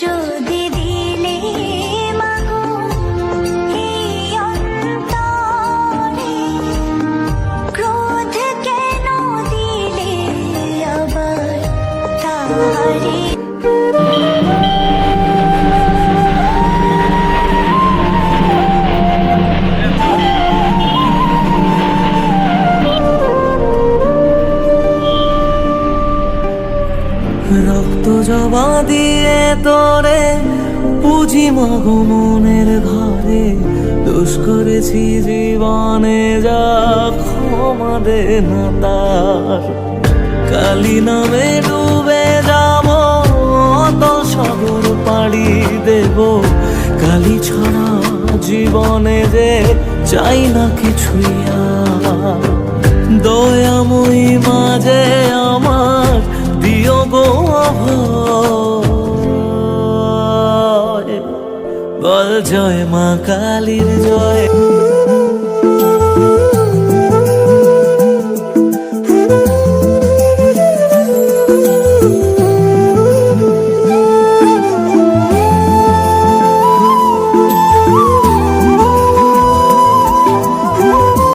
যদি দিলে মাগো ক্রোধ কেন দিলে আবার তারি রক্ত জবা দিয়ে তোরে, পুঁজি মাগো মনের ঘরে। দোষ করেছি জীবনে যা ক্ষমা দে না তার। কালি নামে ডুবে যাব অত সাগর পাড়ি দেব। কালি ছাড়া জীবনে যে চাই না কিছুই দয়াময়ী মাঝে আমার দিও গো বল জয় মা কালীর জয়।